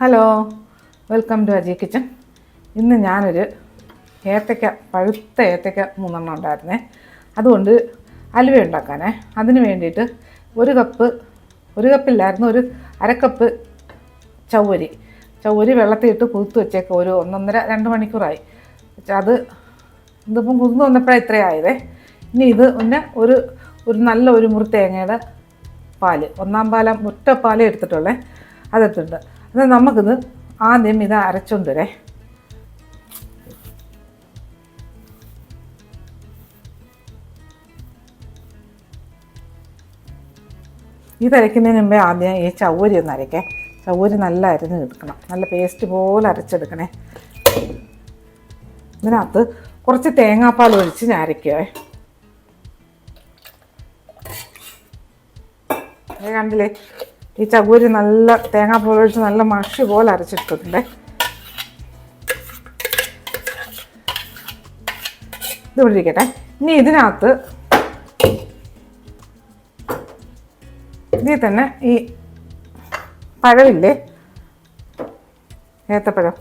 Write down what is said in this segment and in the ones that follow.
Hello welcome to Aji kitchen ഇന്ന് ഞാനൊരു ഏത്തക്ക പഴുത്ത ഏത്തക്ക മൂന്നെണ്ണം ഉണ്ടായിരുന്നേ. അതുകൊണ്ട് അലുവ ഉണ്ടാക്കാനേ. അതിന് വേണ്ടിയിട്ട് ഒരു കപ്പ് ഒരു കപ്പില്ലായിരുന്നു ഒരു അരക്കപ്പ് ചവ്വരി. ചവ്വരി വെള്ളത്തിൽ ഇട്ട് കുതിർത്ത് വെച്ചേക്ക ഒരു ഒന്നൊന്നര രണ്ട് മണിക്കൂറായി. അത് ഇതിപ്പം കുതിർന്ന് വന്നപ്പോഴാണ് ഇത്രയായതേ ഇനി ഇത് പിന്നെ ഒരു ഒരു നല്ല ഒരു മുറി തേങ്ങയുടെ ഒന്നാം പാലം മുറ്റപ്പാലേ എടുത്തിട്ടുള്ളേ. അതെടുത്തിട്ടുണ്ട്. അത് നമുക്കിത് ആദ്യം ഇത് അരച്ചുകൊണ്ട് വരേ ഇത് അരയ്ക്കുന്നതിന് മുമ്പേ ആദ്യം ഈ ചവ്വരി ഒന്ന് അരയ്ക്കേ. ചവ്വരി നല്ല അരിഞ്ഞ് എടുക്കണം. നല്ല പേസ്റ്റ് പോലെ അരച്ചെടുക്കണേ. ഇതിനകത്ത് കുറച്ച് തേങ്ങാപ്പാൽ ഒഴിച്ച് ഞാൻ അരയ്ക്കുവേ. കണ്ടില്ലേ? ഈ ചകൂരി നല്ല തേങ്ങാപ്പാൽ ഒഴിച്ച് നല്ല മഷി പോലെ അരച്ചിട്ടിട്ടുണ്ടേ. ഇത് ഇരിക്കട്ടെ. ഇനി ഇതിനകത്ത് ഇതിൽ തന്നെ ഈ പഴമില്ലേ? ഏത്തപ്പഴം.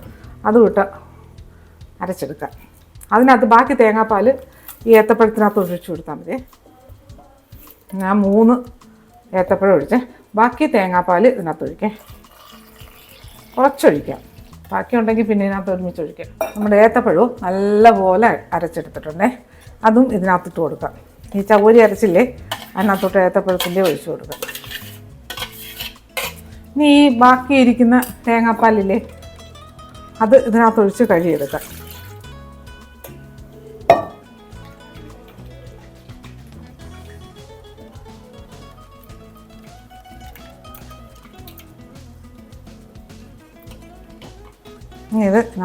അതും ഇട്ട് അരച്ചെടുക്കാം. അതിനകത്ത് ബാക്കി തേങ്ങാപ്പാൽ ഈ ഏത്തപ്പഴത്തിനകത്ത് ഒഴിച്ചു കൊടുത്താൽ മതി. ഞാൻ മൂന്ന് ഏത്തപ്പഴം ഒഴിച്ചേ. ബാക്കി തേങ്ങാപ്പാൽ ഇതിനകത്ത് ഒഴിക്കാം. കുറച്ചൊഴിക്കാം. ബാക്കി ഉണ്ടെങ്കിൽ പിന്നെ ഇതിനകത്ത് ഒരുമിച്ച് ഒഴിക്കാം. നമ്മുടെ ഏത്തപ്പഴവും നല്ലപോലെ അരച്ചെടുത്തിട്ടുണ്ടേ. അതും ഇതിനകത്തിട്ട് കൊടുക്കാം. ഈ ചവരി അരച്ചില്ലേ അതിനകത്തോട്ട് ഏത്തപ്പഴത്തിന്റെ ഒഴിച്ചു കൊടുക്കാം. ഇനി ഈ ബാക്കിയിരിക്കുന്ന തേങ്ങാപ്പാലില്ലേ അത് ഇതിനകത്ത് ഒഴിച്ച് കഴുകിയെടുക്കാം.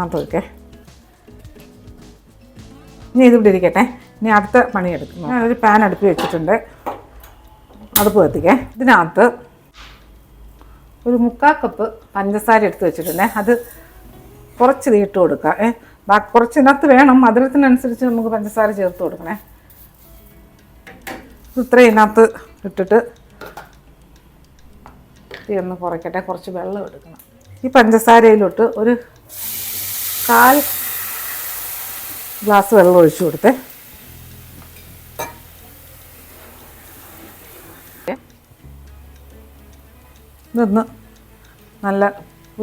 ഇവിടെ ഒഴിക്കേ ഇനി ഇതിവിടെ ഇരിക്കട്ടെ. ഇനി അടുത്ത പണിയെടുക്കും ഞാനൊരു പാൻ അടുപ്പ് വെച്ചിട്ടുണ്ട്. അടുപ്പ് കത്തിക്കേ ഇതിനകത്ത് ഒരു മുക്കാൽ കപ്പ് പഞ്ചസാര എടുത്ത് വെച്ചിട്ടുണ്ടേ. അത് കുറച്ച് നീട്ട് ഇട്ട് കൊടുക്കാം. ഏ ബാക്കി കുറച്ച് ഇതിനകത്ത് വേണം. മധുരത്തിനനുസരിച്ച് നമുക്ക് പഞ്ചസാര ചേർത്ത് കൊടുക്കണേ. ഇത് ഇത്രയും ഇതിനകത്ത് ഇട്ടിട്ട് ഒന്ന് കുറയ്ക്കട്ടെ. കുറച്ച് വെള്ളം എടുക്കണം. ഈ പഞ്ചസാരയിലോട്ട് ഒരു കാൽ ഗ്ലാസ് വെള്ളം ഒഴിച്ചു കൊടുത്തേ. ഇതൊന്ന് നല്ല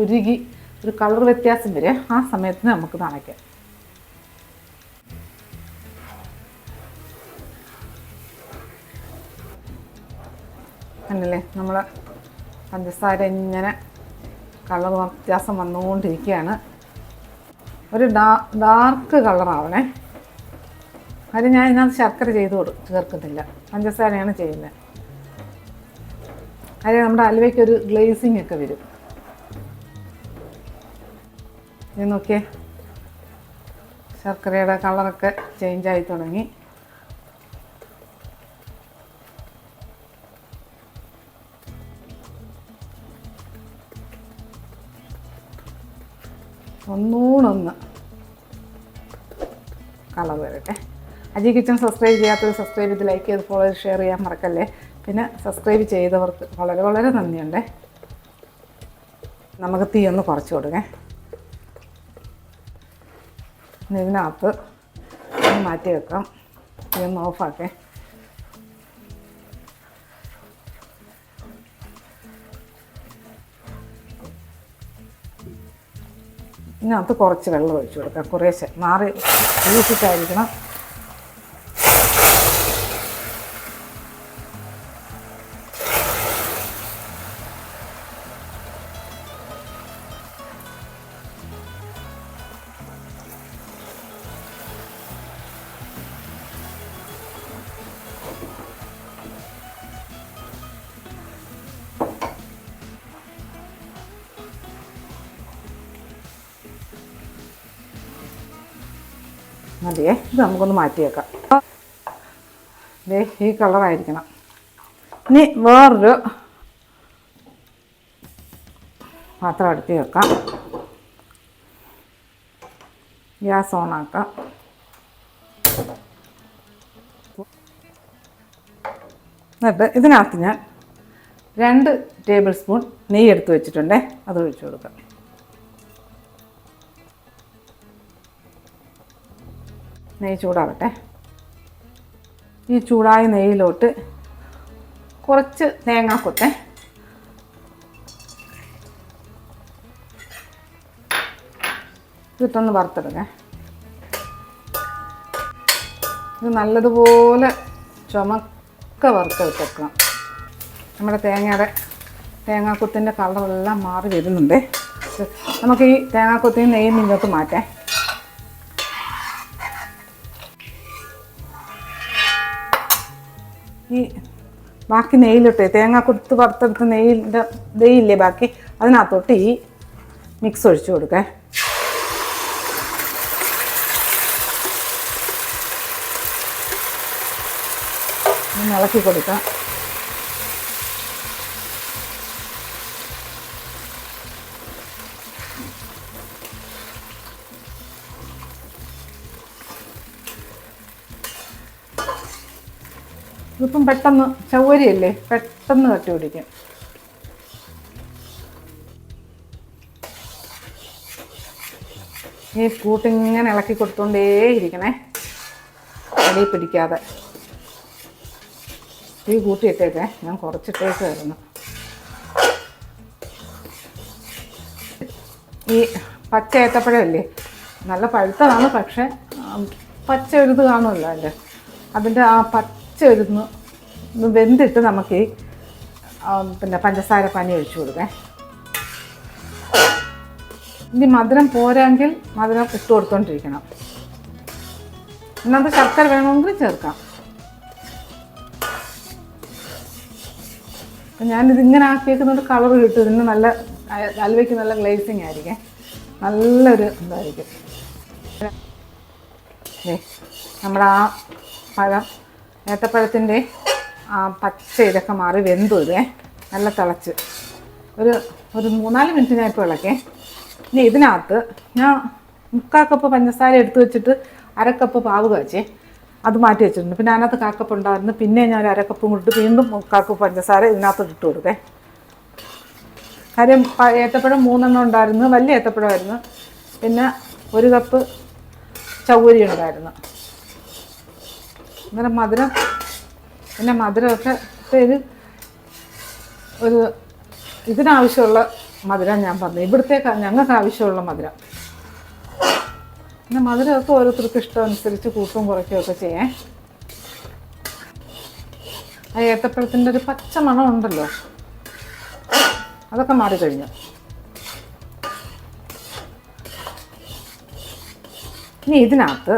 ഉരുകി ഒരു കളർ വ്യത്യാസം വരെ ആ സമയത്ത് നമുക്ക് നനയ്ക്കാം. അല്ലല്ലേ നമ്മൾ പഞ്ചസാര ഇങ്ങനെ കളർ വ്യത്യാസം വന്നുകൊണ്ടിരിക്കുകയാണ്. ഒരു ഡാ ഡാർക്ക് കളറാവണേ. അത് ഞാൻ ഇതിനകത്ത് ശർക്കര ചെയ്ത് കൊടുക്കും ചേർക്കുന്നില്ല പഞ്ചസാരയാണ് ചെയ്യുന്നത് അത് നമ്മുടെ അലുവയ്ക്ക് ഒരു ഗ്ലേസിങ് ഒക്കെ വരും. ഇത് നോക്കിയേ. ശർക്കരയുടെ കളറൊക്കെ ചേഞ്ചായി തുടങ്ങി. ഒന്നൂണൊന്ന് കളർ വരട്ടെ. അജി കിച്ചൺ സബ്സ്ക്രൈബ് ചെയ്യാത്തവർ സബ്സ്ക്രൈബ് ചെയ്ത് ലൈക്ക് ചെയ്ത് ഫോളോ ഷെയർ ചെയ്യാൻ മറക്കല്ലേ. പിന്നെ സബ്സ്ക്രൈബ് ചെയ്തവർക്ക് വളരെ വളരെ നന്ദിയുണ്ട്. നമുക്ക് തീ ഒന്ന് കുറച്ച് കൊടുക്കേ. ഇതിനകത്ത് മാറ്റി വെക്കാം. തീ ഒന്ന് ഓഫാക്കേ ഇതിനകത്ത് കുറച്ച് വെള്ളം ഒഴിച്ചു കൊടുക്കാം. കുറേശ്ശെ മാറി വീട്ടിട്ടായിരിക്കണം. മതിയേ ഇത് നമുക്കൊന്ന് മാറ്റി വെക്കാം ദേ ഈ കളറായിരിക്കണം ഇനി വേറൊരു പാത്രം അടുത്ത് വെക്കാം. ഗ്യാസ് ഓണാക്കാം എന്നിട്ട് ഇതിനകത്ത് ഞാൻ രണ്ട് ടേബിൾ സ്പൂൺ നെയ്യ് എടുത്ത് വെച്ചിട്ടുണ്ടേ അത് ഒഴിച്ചു കൊടുക്കാം. നെയ്യ് ചൂടാവട്ടെ. ഈ ചൂടായ നെയ്യിലോട്ട് കുറച്ച് തേങ്ങാക്കൊത്തെ ഇതൊന്ന് വറുത്തെടുക്കേ. ഇത് നല്ലതുപോലെ ചുമക്ക വറുത്തെടുത്തെടുക്കണം നമ്മുടെ തേങ്ങയുടെ തേങ്ങാക്കൊത്തിന്റെ കളറെല്ലാം മാറി വരുന്നുണ്ട്. നമുക്ക് ഈ തേങ്ങാക്കൊത്തിയും നെയ്യും ഇങ്ങോട്ട് മാറ്റാം. ബാക്കി നെയ്യിലിട്ട് തേങ്ങ കൊടുത്ത് വറുത്തെടുത്ത് നെയ്യിന്റെ നെയ്യില്ലേ ബാക്കി? അതിനകത്തോട്ട് ഈ മിക്സ് ഒഴിച്ചു കൊടുക്കേ. ഇളക്കി കൊടുക്കാം. ഇതിപ്പം പെട്ടെന്ന് ചൗവരിയല്ലേ? പെട്ടെന്ന് കട്ടി പിടിക്കും. ഈ കൂട്ടിങ്ങനെ ഇളക്കി കൊടുത്തോണ്ടേ ഇരിക്കണേ അടി പിടിക്കാതെ. ഈ കൂട്ടിയിട്ടേക്കേ ഞാൻ കുറച്ചിട്ടേക്കായിരുന്നു ഈ പച്ച ഏത്തപ്പഴമല്ലേ? നല്ല പഴുത്തതാണ് പക്ഷെ പച്ച ഒരിത് കാണുമല്ലോ അല്ലേ അതിന്റെ ആ പച്ച ഇത് വെന്തിട്ട് നമുക്ക് പിന്നെ പഞ്ചസാര പനി ഒഴിച്ചു കൊടുക്കേ. ഇനി മധുരം പോരാങ്കിൽ മധുരം ഇട്ട് കൊടുത്തോണ്ടിരിക്കണം. ഇന്നത്തെ ശർക്കര വേണമെങ്കിൽ ചേർക്കാം. അപ്പം ഞാനിത് ഇങ്ങനെ ആക്കിയേക്കുന്നതുകൊണ്ട് കളർ കിട്ടും. ഇതിന് നല്ല അലുവയ്ക്ക് നല്ല ഗ്ലേസിങ് ആയിരിക്കും. നല്ലൊരു ഇതായിരിക്കും. നമ്മുടെ ആ പഴം ഏത്തപ്പഴത്തിന്റെ ആ പച്ച ഇതൊക്കെ മാറി വെന്തു ഇതേ. നല്ല തിളച്ച്. ഒരു ഒരു മൂന്നാൽ മിനിറ്റ് ഞാൻ ഇപ്പോൾ ഇളക്കേ. ഇനി ഇതിനകത്ത് ഞാൻ മുക്കാൽ കപ്പ് പഞ്ചസാര എടുത്തു വെച്ചിട്ട് അരക്കപ്പ് പാവ് കാച്ചേ അത് മാറ്റി വെച്ചിട്ടുണ്ട്. പിന്നെ അതിനകത്ത് കാക്കപ്പ് ഉണ്ടായിരുന്നു. പിന്നെ ഞാൻ ഒരു അരക്കപ്പും കൊടുത്ത് വീണ്ടും മുക്കാൽ കപ്പ് പഞ്ചസാര ഇതിനകത്ത് ഇട്ട് കൊടുത്തേ. കാര്യം ഏത്തപ്പഴം മൂന്നെണ്ണം ഉണ്ടായിരുന്നു. വലിയ ഏത്തപ്പഴമായിരുന്നു. പിന്നെ ഒരു കപ്പ് ചൗവരി ഉണ്ടായിരുന്നു. അന്നേരം മധുരം പിന്നെ മധുരമൊക്കെ ഇത് ഒരു ഇതിനാവശ്യമുള്ള മധുരം ഞാൻ പറഞ്ഞു. ഇവിടുത്തേക്ക് ഞങ്ങൾക്ക് ആവശ്യമുള്ള മധുരം. പിന്നെ മധുരമൊക്കെ ഓരോരുത്തർക്ക് ഇഷ്ടം അനുസരിച്ച് കൂട്ടും കുറയ്ക്കുകയൊക്കെ ചെയ്യേ. ആ ഏത്തപ്പഴത്തിന്റെ ഒരു പച്ച മണം ഉണ്ടല്ലോ അതൊക്കെ മാറിക്കഴിഞ്ഞു ഇനി ഇതിനകത്ത്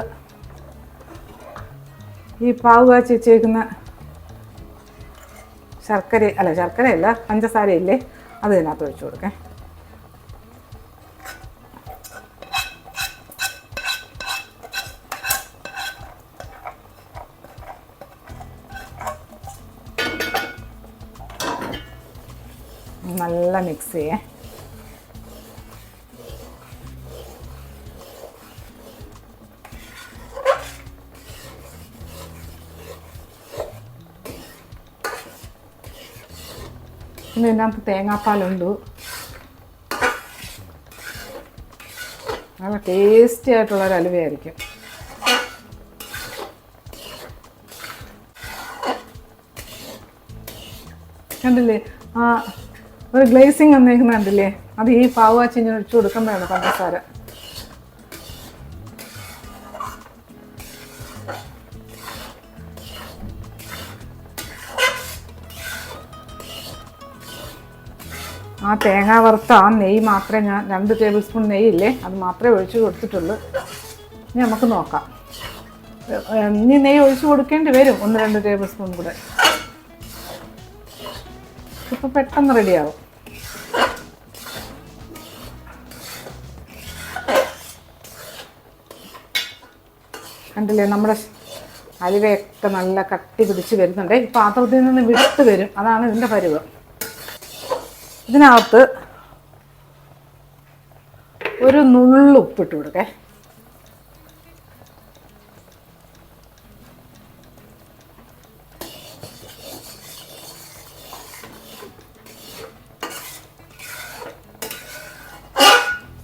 ഈ പാവ് കാച്ചി വെച്ചേക്കുന്ന ശർക്കര അല്ല ശർക്കരയല്ല പഞ്ചസാരയില്ലേ അത് ഇതിനകത്ത് ഒഴിച്ചു കൊടുക്കേ. നല്ല മിക്സ് ചെയ്യേ. പിന്നെ ഇതിനകത്ത് തേങ്ങാപ്പാലുണ്ട്. നല്ല ടേസ്റ്റി ആയിട്ടുള്ളൊരു അലുവയായിരിക്കും. കണ്ടില്ലേ? ആ ഒരു ഗ്ലേസിങ് വന്നേക്കുന്ന കണ്ടില്ലേ? അത് ഈ പാവാച്ചി ഇങ്ങനെ ഒഴിച്ചു കൊടുക്കുമ്പോഴാണ് പഞ്ചസാര. ആ തേങ്ങ വറുത്ത ആ നെയ്യ് മാത്രമേ ഞാൻ രണ്ട് ടേബിൾ സ്പൂൺ നെയ്യില്ലേ അത് മാത്രമേ ഒഴിച്ചു കൊടുത്തിട്ടുള്ളൂ. ഇനി നമുക്ക് നോക്കാം. ഇനി നെയ്യ് ഒഴിച്ചു കൊടുക്കേണ്ടി വരും ഒന്ന് രണ്ട് ടേബിൾ സ്പൂൺ കൂടെ. ഇപ്പം പെട്ടെന്ന് റെഡിയാവും. കണ്ടില്ലേ നമ്മുടെ അലുവയൊക്കെ നല്ല കട്ടി പിടിച്ച് വരുന്നുണ്ട്. ഈ പാത്രത്തിൽ നിന്ന് വിട്ട് വരും. അതാണ് ഇതിന്റെ പരുവ്. ഇതിനകത്ത് ഒരു നുള്ളു ഉപ്പിട്ട് കൊടുക്കേ.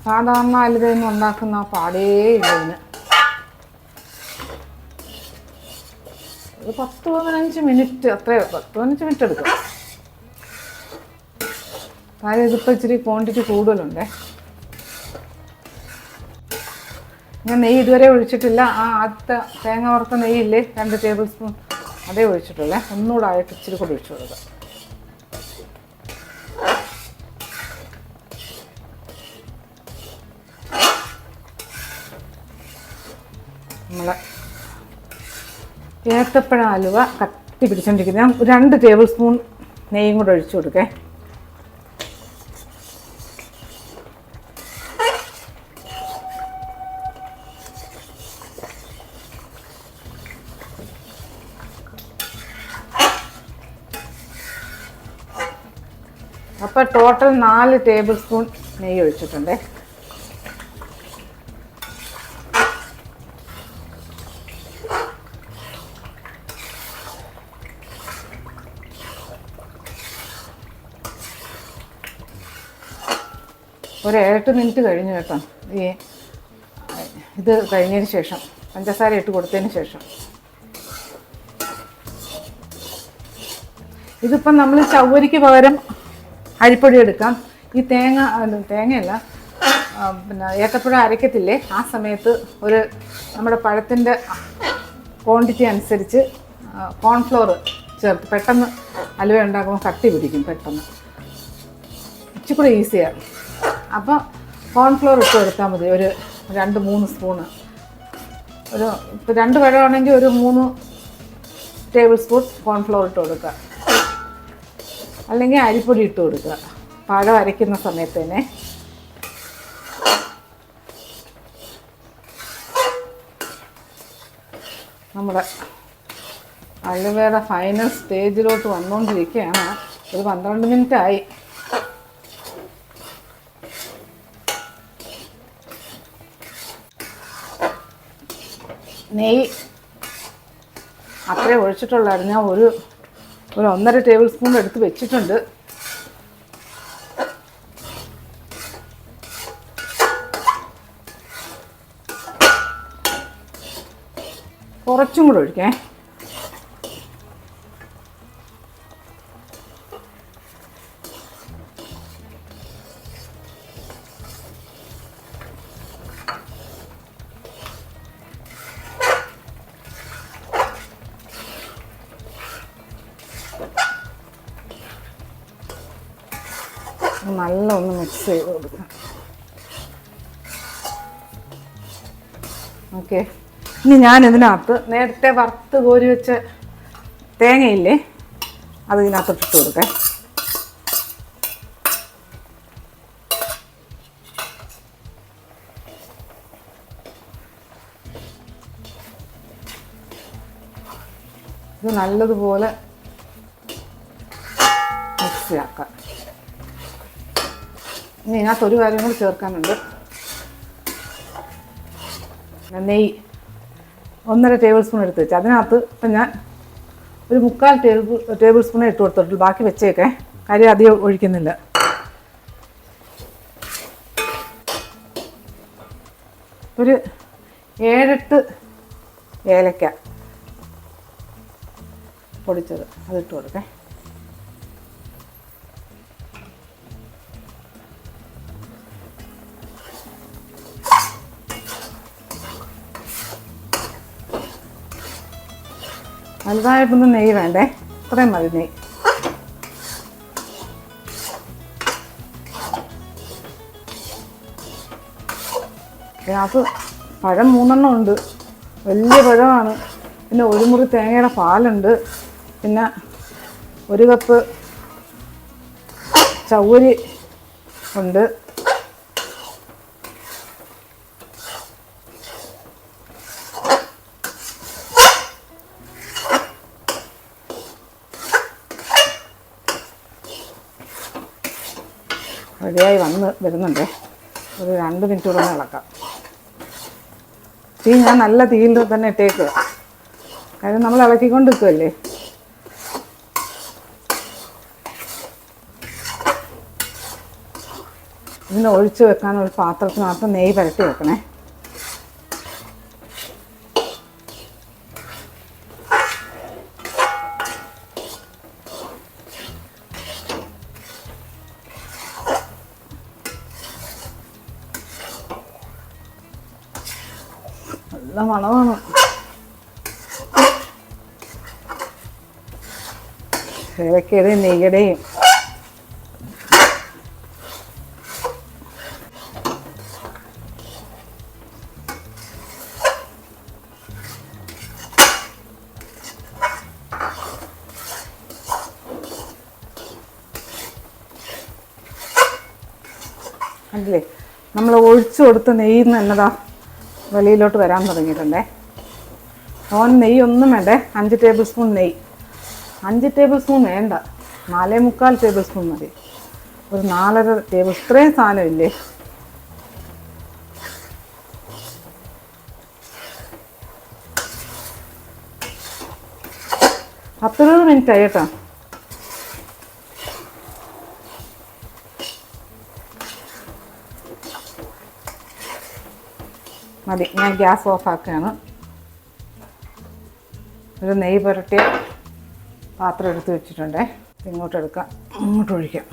സാധാരണ അലുതയിൽ ഉണ്ടാക്കുന്ന പാടേ ഇല്ലതിന് ഒരു പത്ത് പതിനഞ്ച് മിനിറ്റ് അത്രയോ പത്ത് പതിനഞ്ച് മിനിറ്റ് എടുക്കും. കാര്യം ഇതിപ്പോൾ ഇച്ചിരി ക്വാണ്ടിറ്റി കൂടുതലുണ്ടേ. ഞാൻ നെയ്യ് ഇതുവരെ ഒഴിച്ചിട്ടില്ല. ആ ആദ്യത്തെ തേങ്ങ വറുത്ത നെയ്യില്ലേ രണ്ട് ടേബിൾ സ്പൂൺ അതേ ഒഴിച്ചിട്ടുള്ളേ. ഒന്നുകൂടെ ആയിട്ട് ഇച്ചിരി കൂടി ഒഴിച്ചു കൊടുക്കുക നമ്മളെ ഏത്തപ്പഴ അലുവ കട്ടി പിടിച്ചോണ്ടിരിക്കുന്നത് ഞാൻ രണ്ട് ടേബിൾ സ്പൂൺ നെയ്യും കൂടെ ഒഴിച്ചു കൊടുക്കേ. അപ്പോൾ ടോട്ടൽ നാല് ടേബിൾ സ്പൂൺ നെയ്യ് ഒഴിച്ചിട്ടുണ്ട്. ഒരു ഏഴെട്ട് മിനിറ്റ് കഴിഞ്ഞു കേട്ടോ. ഈ ഇത് കഴിഞ്ഞതിന് ശേഷം പഞ്ചസാര ഇട്ട് കൊടുത്തതിന് ശേഷം. ഇതിപ്പം നമ്മൾ ചവ്വരിക്ക് പകരം അരിപ്പൊടി എടുക്കാം. ഈ തേങ്ങ തേങ്ങയല്ല പിന്നെ ഏത്തപ്പഴം അരയ്ക്കത്തില്ലേ? ആ സമയത്ത് ഒരു നമ്മുടെ പഴത്തിന്റെ ക്വാണ്ടിറ്റി അനുസരിച്ച് കോൺഫ്ലോർ ചേർത്ത് പെട്ടെന്ന് അലുവ ഉണ്ടാക്കുമ്പോൾ കട്ടി പിടിക്കും പെട്ടെന്ന്. ഇച്ചിരി ഈസിയാണ് അപ്പോൾ കോൺഫ്ലോർ ഇട്ട് കൊടുത്താൽ മതി. ഒരു രണ്ട് മൂന്ന് സ്പൂണ് ഒരു ഇപ്പോൾ രണ്ട് പഴമാണെങ്കിൽ ഒരു മൂന്ന് ടേബിൾ സ്പൂൺ കോൺഫ്ലോർ ഇട്ട് കൊടുക്കുക. അല്ലെങ്കിൽ അരിപ്പൊടി ഇട്ട് കൊടുക്കുക. പഴം അരയ്ക്കുന്ന സമയത്ത് തന്നെ. നമ്മുടെ അലുവയുടെ ഫൈനൽ സ്റ്റേജിലോട്ട് വന്നുകൊണ്ടിരിക്കുകയാണ് ഒരു പന്ത്രണ്ട് മിനിറ്റ് ആയി നെയ്യ് അത്രേ ഒഴിച്ചിട്ടുള്ളായിരുന്നു. ഞാൻ ഒരു ഒരു ഒന്നര ടേബിൾ സ്പൂൺ എടുത്ത് വെച്ചിട്ടുണ്ട്. കുറച്ചും കൂടെ ഒഴിക്കേ. ചെയ്ത് കൊടുക്കണം ഓക്കെ. ഇനി ഞാൻ ഇതിനകത്ത് നേരത്തെ വറുത്ത് കോരി വെച്ച തേങ്ങയില്ലേ അത് ഇതിനകത്ത് ഇട്ട് കൊടുക്കേ. ഇത് നല്ലതുപോലെ മിക്സ് ആക്കാം ഇനി ഇതിനകത്ത് ഒരു കാര്യം കൂടി ചേർക്കാനുണ്ട്. നെയ്യ് ഒന്നര ടേബിൾ സ്പൂൺ എടുത്ത് വെച്ച്. അതിനകത്ത് ഇപ്പം ഞാൻ ഒരു മുക്കാൽ ടേബിൾ ടേബിൾ സ്പൂൺ ഇട്ട് കൊടുത്തിട്ടുള്ളൂ. ബാക്കി വെച്ചേക്കേ. കാര്യം അധികം ഒഴിക്കുന്നില്ല. ഒരു ഏഴെട്ട് ഏലക്ക പൊടിച്ചത്. അതിട്ട് കൊടുക്കേ. വലുതായിട്ടൊന്നും നെയ്യ് വേണ്ടേ? ഇത്രയും മതി നെയ്യ്. ഗ്യാസ് പഴം മൂന്നെണ്ണം ഉണ്ട്. വലിയ പഴമാണ്. പിന്നെ ഒരു മുറി തേങ്ങയുടെ പാലുണ്ട്. പിന്നെ ഒരു കപ്പ് ചൗരി ഉണ്ട്. റെഡിയായി വന്ന് വരുന്നുണ്ട്. ഒരു രണ്ട് മിനിറ്റ് കൂടെ ഇളക്കാം. തീ ഞാൻ നല്ല തീയിൽ തന്നെ ഇട്ടേക്കുക കാര്യം നമ്മൾ ഇളക്കിക്കൊണ്ട് നിൽക്കുമല്ലേ ഇതിന് ഒഴിച്ച് വെക്കാനൊരു പാത്രത്തിനകത്ത് നെയ്യ് പരട്ടി വെക്കണേ. ഏലക്കയുടെയും നെയ്യുടെയും. അല്ലേ? നമ്മൾ ഒഴിച്ചു കൊടുത്ത് നെയ്യിൽ എന്നതാ? വെളിയിലോട്ട് വരാൻ തുടങ്ങിയിട്ടുണ്ടേ. ഓൻ നെയ്യൊന്നും വേണ്ടേ? അഞ്ച് ടേബിൾ സ്പൂൺ നെയ്യ്. അഞ്ച് ടേബിൾ സ്പൂൺ വേണ്ട. നാലേ മുക്കാൽ ടേബിൾ സ്പൂൺ മതി. ഒരു നാലര ടേബിൾ ഇത്രയും സാധനമില്ലേ? പത്തിരുപത് മിനിറ്റ് ആയി കേട്ടോ. മതി ഞാൻ ഗ്യാസ് ഓഫ് ആക്കുകയാണ്. ഒരു നെയ്യ് പുരട്ടിയ പാത്രം എടുത്ത് വെച്ചിട്ടുണ്ടേ. ഇങ്ങോട്ടെടുക്കാം ഇങ്ങോട്ട് ഒഴിക്കാം.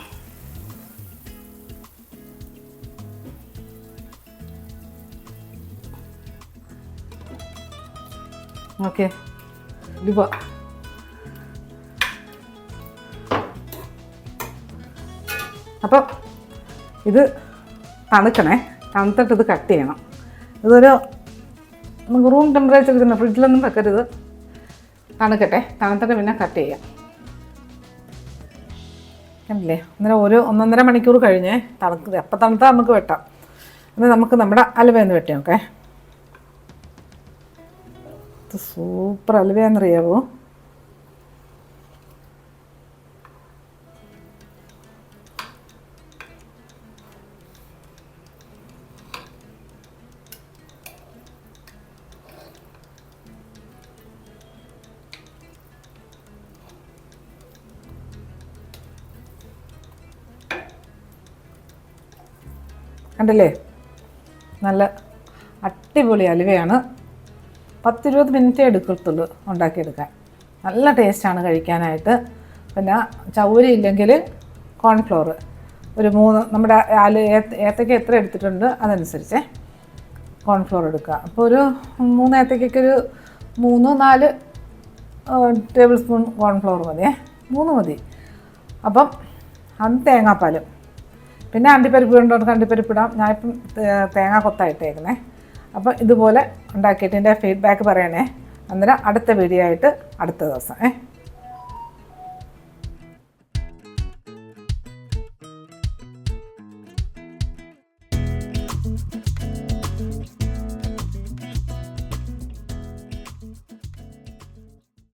ഓക്കെ. ഇത് അപ്പം ഇത് തണുക്കണേ. തണുത്തിട്ട് ഇത് കട്ട് ചെയ്യണം. ഇതൊരു റൂം ടെമ്പറേച്ചർ ഇരുന്ന ഫ്രിഡ്ജിലൊന്നും വെക്കരുത്. തണുക്കട്ടെ തണുത്തിട്ട് പിന്നെ കട്ട് ചെയ്യാം. കണ്ടില്ലേ? അന്നേരം ഒരു ഒന്നൊന്നര മണിക്കൂർ കഴിഞ്ഞേ തണുക്ക് എപ്പോൾ തണുത്താൽ നമുക്ക് വെട്ടാം. എന്നാൽ നമുക്ക് നമ്മുടെ അലുവയെന്ന് വെട്ടി നോക്കേ സൂപ്പർ അലുവയെന്നറിയാവോ കണ്ടില്ലേ? നല്ല അടിപൊളി അലുവയാണ്. പത്തിരുപത് മിനിറ്റേ എടുക്കത്തുള്ളൂ ഉണ്ടാക്കിയെടുക്കാൻ. നല്ല ടേസ്റ്റാണ് കഴിക്കാനായിട്ട്. പിന്നെ ചൗരി ഇല്ലെങ്കിൽ കോൺഫ്ലോർ. ഒരു മൂന്ന് നമ്മുടെ ആൽ ഏത്തക്ക എത്ര എടുത്തിട്ടുണ്ട് അതനുസരിച്ച് കോൺഫ്ലോർ എടുക്കുക. അപ്പോൾ ഒരു മൂന്ന് ഏത്തയ്ക്കൊക്കെ ഒരു മൂന്ന് നാല് ടേബിൾ സ്പൂൺ കോൺഫ്ലോർ മതിയേ. മൂന്ന് മതി. അപ്പം അത് തേങ്ങാപ്പാലും. പിന്നെ അണ്ടിപ്പരിപ്പ് ഉണ്ടോ അണ്ടിപ്പരിപ്പ് ഇടാം. ഞാനിപ്പം തേങ്ങ കൊത്തായിട്ടേക്കുന്നേ. അപ്പോൾ ഇതുപോലെ ഉണ്ടാക്കിയിട്ട് എന്റെ ഫീഡ്ബാക്ക് പറയണേ. അന്നേരം അടുത്ത വീഡിയോ ആയിട്ട് അടുത്ത ദിവസം ഏ?